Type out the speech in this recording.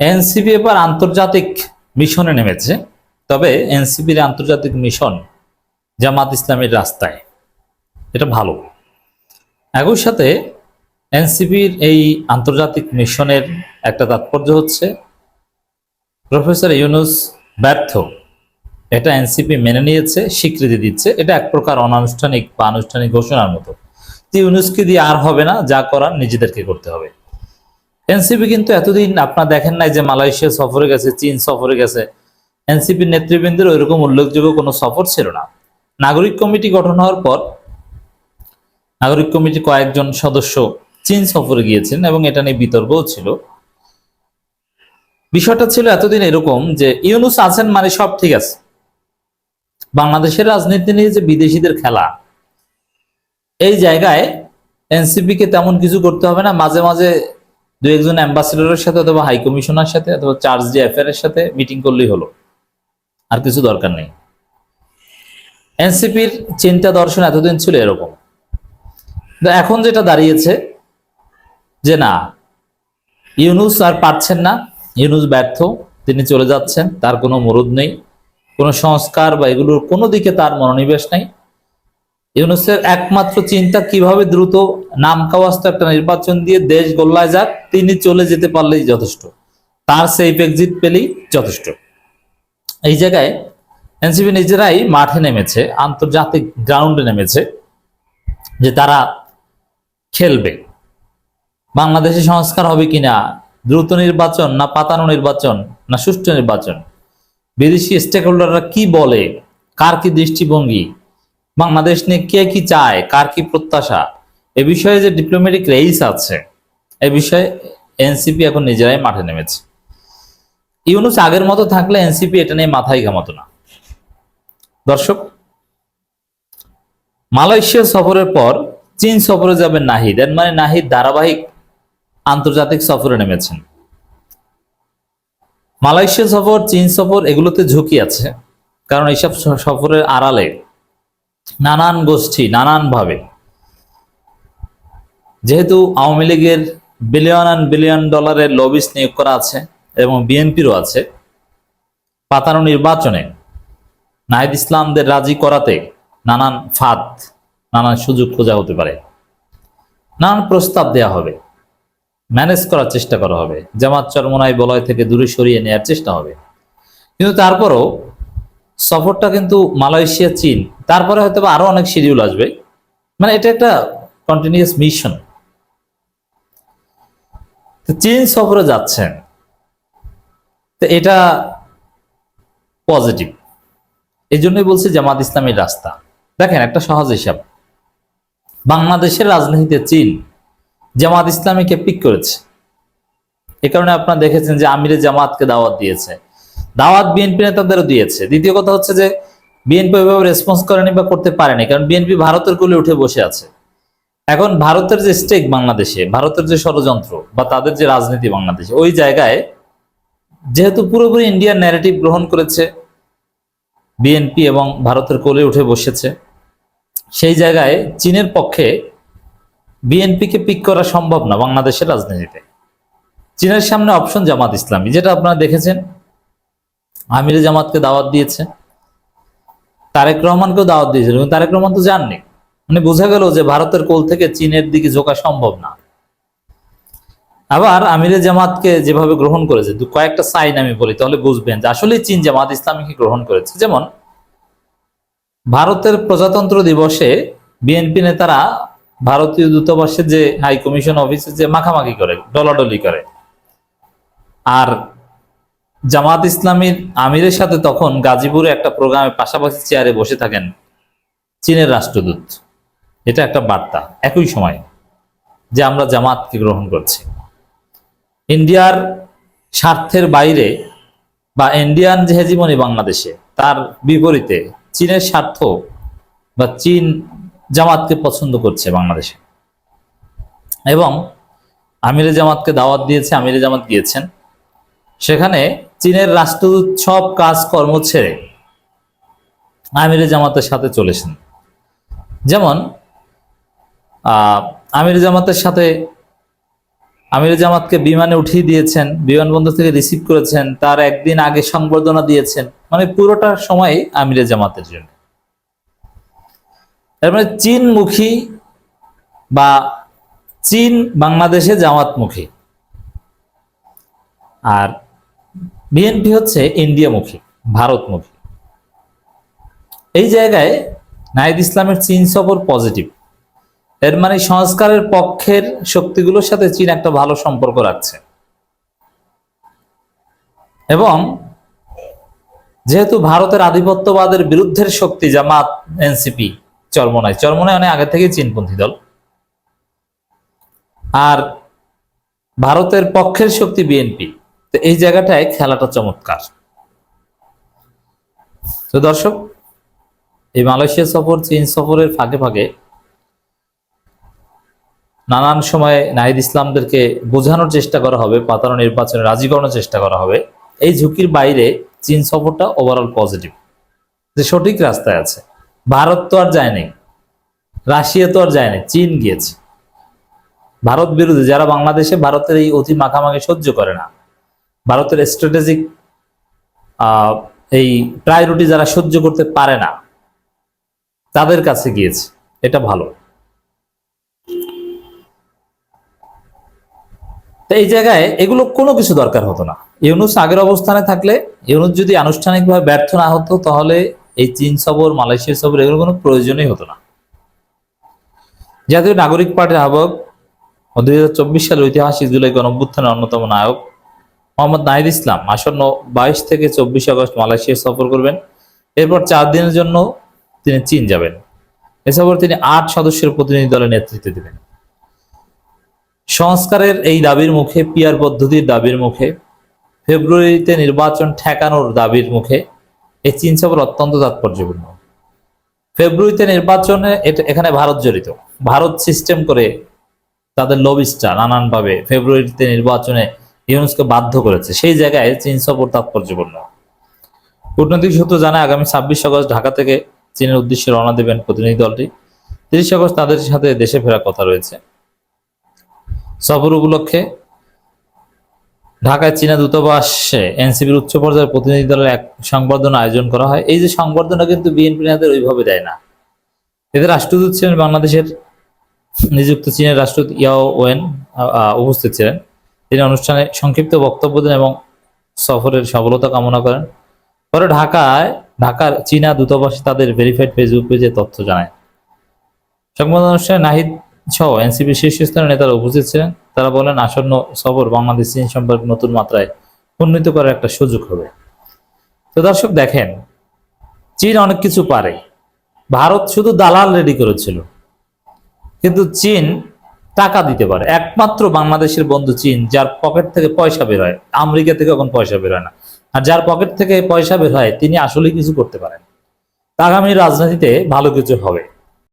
NCP এবার আন্তর্জাতিক মিশনে নেমেছে। তবে এনসিপির আন্তর্জাতিক মিশন জামাত ইসলামের রাস্তায়। এটা ভালো। একই সাথে এনসিপির এই আন্তর্জাতিক মিশনের একটা তাৎপর্য হচ্ছে, প্রফেসর ইউনুস ব্যর্থ। এটা এনসিপি মেনে নিয়েছে, স্বীকৃতি দিচ্ছে। এটা এক প্রকার অনানুষ্ঠানিক বা আনুষ্ঠানিক ঘোষণার মতো। ইউনুসকে দিয়ে আর হবে না, যা করার নিজেদেরকে করতে হবে। এনসিপি কিন্তু এতদিন আপনার দেখেন নাই যে মালয়েশিয়া সফরে গেছে, চীন সফরে গেছে। এনসিপির নেতৃবৃন্দের ওইরকম উল্লেখযোগ্য কোনো সফর ছিল না। নাগরিক কমিটি গঠন হওয়ার পর নাগরিক কমিটি কয়েকজন সদস্য চীন সফরে গিয়েছেন এবং এটা নিয়ে বিতর্কও ছিল। বিষয়টা ছিল এতদিন এরকম যে ইউনুস আছেন মানে সব ঠিক আছে। বাংলাদেশের রাজনীতি নিয়ে যে বিদেশিদের খেলা, এই জায়গায় এনসিপি কে তেমন কিছু করতে হবে না। মাঝে মাঝে দু একজন অ্যাম্বাসেডরের সাথে অথবা হাই কমিশনার সাথে অথবা চার্জ ডি অ্যাফেয়ার এর সাথে মিটিং করলেই হলো। আর কিছু দরকার নেই। এনসিপির চিন্তা দর্শন এতদিন ছিল এরকম। এখন যেটা দাঁড়িয়েছে যে না, ইউনুস আর পারছেন না। ইউনুস ব্যর্থ, তিনি চলে যাচ্ছেন, তার কোনো মরুদ নেই। কোনো সংস্কার বা এগুলোর কোনো দিকে তার মনোনিবেশ নেই। ইউনুসের একমাত্র চিন্তা কীভাবে দ্রুত নাম কাওয়াস্ত একটা নির্বাচন দিয়ে দেশ গোল্লায় যাক, তিনি চলে যেতে পারলেই যথেষ্ট। তার সেফ এক্সিট পেলেই যথেষ্ট। এই জায়গায় এনসিপি নিজেরাই মাঠে নেমেছে, আন্তর্জাতিক গ্রাউন্ডে নেমেছে, যে তারা খেলবে। বাংলাদেশে সংস্কার হবে কিনা, দ্রুত নির্বাচন না পাতানো নির্বাচন না সুষ্ঠু নির্বাচন? বিদেশি স্টেক হোল্ডাররা কি বলে? কার কি দৃষ্টিভঙ্গি? বাংলাদেশ নিয়ে কে কি চায়? কার কি প্রত্যাশা? এ বিষয়ে যে ডিপ্লোম্যাটিক রেইস আছে, এ বিষয়ে এনসিপি এখন নিজেরাই মাঠে নেমেছে। ইউনুস আগের মতো থাকলে এনসিপি এটা নিয়ে মাথায় ঘামাতো না। দর্শক, মালয়েশিয়া সফরের পর চীন সফরে যাবেন নাহিদ। এর মানে নাহিদ ধারাবাহিক আন্তর্জাতিক সফরে নেমেছেন। মালয়েশিয়া সফর, চীন সফর এগুলোতে ঝুঁকি আছে। কারণ এইসব সফরের আড়ালে নানান গোষ্ঠী নানান ভাবে যেহেতু আওয়ামী লীগের বিলিয়ন অ্যান্ড বিলিয়ন ডলারের লবিস নিয়োগ করা আছে এবং বিএনপিরও আছে, পাতানো নির্বাচনে নাহিদ ইসলামদের রাজি করাতে নানান ফাঁদ, নানান সুযোগ খোঁজা হতে পারে। নানান প্রস্তাব দেয়া হবে। ম্যানেজ করার চেষ্টা করা হবে। জামাত চরমনাই বলয় থেকে দূরে সরিয়ে নেওয়ার চেষ্টা হবে। কিন্তু তারপরও সফরটা কিন্তু মালয়েশিয়া চীন তারপরে হয়তো বা আরও অনেক শিডিউল আসবে। মানে এটা একটা কন্টিনিউয়াস মিশন চীন সফরে যাচ্ছেন। তো এটা পজিটিভ। এই জন্যই বলছি জামাত ইসলামের রাস্তা। দেখেন একটা সহজ হিসাব। বাংলাদেশের রাজনীতিতে চীন জামাত ইসলামীকে পিক করেছে। এ কারণে আপনারা দেখেছেন যে আমিরে জামাতকে দাওয়াত দিয়েছে। দাওয়াত বিএনপি নেতাদেরও দিয়েছে। দ্বিতীয় কথা হচ্ছে যে বিএনপি ওইভাবে রেসপন্স করেনি বা করতে পারেনি। কারণ বিএনপি ভারতের কোলে উঠে বসে আছে। এখন ভারতের যে স্টেক বাংলাদেশে, ভারতের যে ষড়যন্ত্র বা তাদের যে রাজনীতি বাংলাদেশে, ওই জায়গায় যেহেতু পুরোপুরি ইন্ডিয়ান ন্যারেটিভ গ্রহণ করেছে বিএনপি এবং ভারতের কোলে উঠে বসেছে, সেই জায়গায় চীনের পক্ষে বিএনপিকে পিক করা সম্ভব না বাংলাদেশের রাজনীতিতে। চীনের সামনে অপশন জামাত ইসলামী, যেটা আপনারা দেখেছেন, আমিরে জামাতকে দাওয়াত দিয়েছে, তারেক রহমানকেও দাওয়াত দিয়েছিল কিন্তু তারেক রহমান তো জাননি মানে বোঝা গেল যে ভারতের কোল থেকে চীনের দিকে ঝোঁকা সম্ভব না। আবার আমিরে জামাতকে যেভাবে গ্রহণ করেছে কয়েকটা সাইন আমি বলি, তাহলে বুঝবেন যে আসলে চীন জামাত ইসলামীকে গ্রহণ করেছে। যেমন, ভারতের প্রজাতন্ত্র দিবসে বিএনপি নেতারা ভারতীয় দূতাবাসের যে হাই কমিশন অফিসে যে মাখামাখি করে, ডলাডলি করে। আর জামাত ইসলামীর আমিরের সাথে তখন গাজীপুরে একটা প্রোগ্রামে পাশাপাশি চেয়ারে বসে থাকেন চীনের রাষ্ট্রদূত। এটা একটা বার্তা, একই সময়, যে আমরা জামাতকে গ্রহণ করছি। ইন্ডিয়ার স্বার্থের বাইরে বা ইন্ডিয়ান যে হেজিমনি বাংলাদেশে, তার বিপরীতে চীনের স্বার্থ বা চীন জামাতকে পছন্দ করছে বাংলাদেশে। এবং আমিরে জামাতকে দাওয়াত দিয়েছে, আমিরে জামাত গিয়েছেন। সেখানে চীনের রাষ্ট্রদূত সব কাজকর্ম ছেড়ে আমিরে জামাতের সাথে চলেছেন। যেমন আমির জামাতের সাথে, আমির জামাতকে বিমানে উঠিয়ে দিয়েছেন, বিমানবন্দর থেকে রিসিভ করেছেন, তার একদিন আগে সংবর্ধনা দিয়েছেন। মানে পুরোটা সময় আমিরে জামাতের জন্য। এর মানে চীনমুখী বা চীন বাংলাদেশে জামাতমুখী। আর বিএনপি হচ্ছে ইন্ডিয়ামুখী, ভারতমুখী। এই জায়গায় নাহিদ ইসলামের চীন সফর পজিটিভ এর মানে সংস্কারের পক্ষের শক্তিগুলোর সাথে চীন একটা ভালো সম্পর্ক রাখছে। এবং যেহেতু ভারতের আধিপত্যবাদের বিরুদ্ধের শক্তি জামাত, এনসিপি চরমনায় চরমনায় অনেক আগে থেকে চীনপন্থী দল। আর ভারতের পক্ষের শক্তি বিএনপি। তো এই জায়গাটায় খেলাটা চমৎকার। তো দর্শক, এই মালয়েশিয়া সফর চীন সফরের ফাঁকে ফাঁকে নানান সময়ে নাহিদ ইসলামদেরকে বোঝানোর চেষ্টা করা হবে, পাতানো নির্বাচনে রাজি করানোর চেষ্টা করা হবে। এই ঝুঁকির বাইরে চীন সফরটা ওভারঅল পজিটিভ যে সঠিক রাস্তায় আছে। ভারত তো আর যায়নি রাশিয়া তো আর যায়নি চীন গিয়েছে। ভারত বিরোধী, যারা বাংলাদেশে ভারতের এই অতি মাখামাখি সহ্য করে না, ভারতের স্ট্র্যাটেজিক এই প্রায়োরিটি যারা সহ্য করতে পারে না, তাদের কাছে গিয়েছে। এটা ভালো। তো এই জায়গায় এগুলো কোনো কিছু দরকার হতো না। ইউনুস আগের অবস্থানে থাকলে, ইউনুস যদি আনুষ্ঠানিকভাবে ব্যর্থ না হতো, তাহলে এই চীন সফর মালয়েশিয়া সফর এগুলো কোনো প্রয়োজনই হতো না। জাতীয় নাগরিক পার্টির আহ্বায়ক দুই হাজার চব্বিশ সালের ঐতিহাসিক জুলাই গণঅভ্যুত্থানের অন্যতম নায়ক মোহাম্মদ নাহিদ ইসলাম আসন্ন বাইশ থেকে চব্বিশ আগস্ট মালয়েশিয়া সফর করবেন। এরপর চার দিনের জন্য তিনি চীন যাবেন। এ সফর তিনি আট সদস্যের প্রতিনিধি দলের নেতৃত্ব দেবেন। সংস্কারের এই দাবির মুখে, পিয়ার পদ্ধতির দাবির মুখে, ফেব্রুয়ারিতে নির্বাচন ঠেকানোর দাবির মুখে এই চীন সফর অত্যন্ত তাৎপর্যপূর্ণ। ফেব্রুয়ারিতে নির্বাচনে এখানে ভারত জড়িত। ভারত সিস্টেম করে তাদের লবিস্টা নানানভাবে ফেব্রুয়ারিতে নির্বাচনে ইউনুসকে বাধ্য করেছে। সেই জায়গায় চীন সফর তাৎপর্যপূর্ণ। কূটনৈতিক সূত্র জানায়, আগামী ছাব্বিশ আগস্ট ঢাকা থেকে চীনের উদ্দেশ্যে রওনা দেবেন প্রতিনিধি দলটি। তিরিশ আগস্ট তাদের সাথে দেশে ফেরার কথা রয়েছে। সফর উপলক্ষে ঢাকায় চীনা দূতাবাসে এনসিপির উচ্চ পর্যায়ের প্রতিনিধি দলের এক সংবর্ধনা আয়োজন করা হয়। এই যে সংবর্ধনা কিন্তু বিএনপি নেতাদের ওইভাবে দেয় না। এদের রাষ্ট্রদূত ছিলেন বাংলাদেশের নিযুক্ত চীনের রাষ্ট্রদূত ইয়াও ওয়েন উপস্থিত ছিলেন। তিনি অনুষ্ঠানে সংক্ষিপ্ত বক্তব্য দেন এবং সফরের সফলতা কামনা করেন। পরে ঢাকায়, ঢাকার চীনা দূতাবাসে তাদের ভেরিফাইড ফেসবুক পেজে তথ্য জানায়। সংবাদ অনুষ্ঠানে নাহিদ সহ এনসিপি শীর্ষস্থানীয় নেতারা উপস্থিত ছিলেন। তারা বলেন, আসন্ন সফর বাংলাদেশ চীন সম্পর্কে নতুন মাত্রায় উন্নীত করার একটা সুযোগ হবে। তো দর্শক, দেখেন, চীন অনেক কিছু পারে। ভারত শুধু দালাল রেডি করেছিল, কিন্তু চীন টাকা দিতে পারে। একমাত্র বাংলাদেশের বন্ধু চীন, যার পকেট থেকে পয়সা বের হয়। আমেরিকা থেকে এখন পয়সা বের হয় না। আর যার পকেট থেকে পয়সা বের হয়, তিনি আসলে কিছু করতে পারেন। আগামী রাজনীতিতে ভালো কিছু হবে।